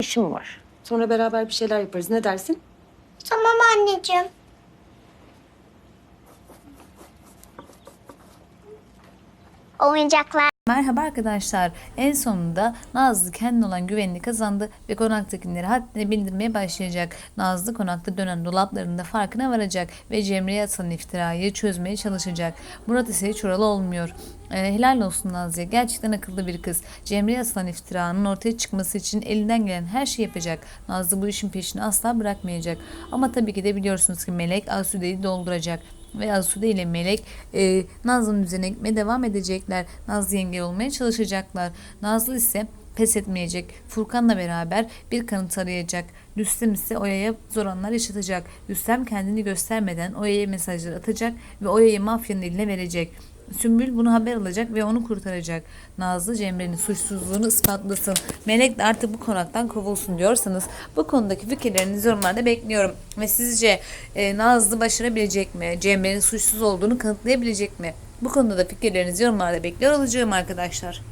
İşim var. Sonra beraber bir şeyler yaparız. Ne dersin? Tamam anneciğim. Oyuncaklar. Merhaba arkadaşlar. En sonunda Nazlı kendine olan güvenini kazandı ve konaktakileri haddine bildirmeye başlayacak. Nazlı konakta dönen dolaplarında farkına varacak ve Cemre'ye atılan iftirayı çözmeye çalışacak. Murat ise hiç oralı olmuyor. Ee, helal olsun Nazlı'ya. Gerçekten akıllı bir kız. Cemre'ye atılan iftiranın ortaya çıkması için elinden gelen her şeyi yapacak. Nazlı bu işin peşini asla bırakmayacak. Ama tabii ki de biliyorsunuz ki Melek Asude'yi dolduracak ve Asude ile Melek e, Nazlı'nın üzerine gitmeye devam edecekler. Nazlı yenge olmaya çalışacaklar. Nazlı ise pes etmeyecek. Furkan'la beraber bir kanıt arayacak. Rüstem ise Oya'ya zor anlar yaşatacak. Rüstem kendini göstermeden Oya'ya mesajlar atacak ve Oya'yı mafyanın eline verecek. Sümbül bunu haber alacak ve onu kurtaracak. Nazlı Cemre'nin suçsuzluğunu ispatlasın. Melek de artık bu konaktan kovulsun diyorsanız bu konudaki fikirlerinizi yorumlarda bekliyorum. Ve sizce e, Nazlı başarabilecek mi? Cemre'nin suçsuz olduğunu kanıtlayabilecek mi? Bu konuda da fikirlerinizi yorumlarda bekliyor olacağım arkadaşlar.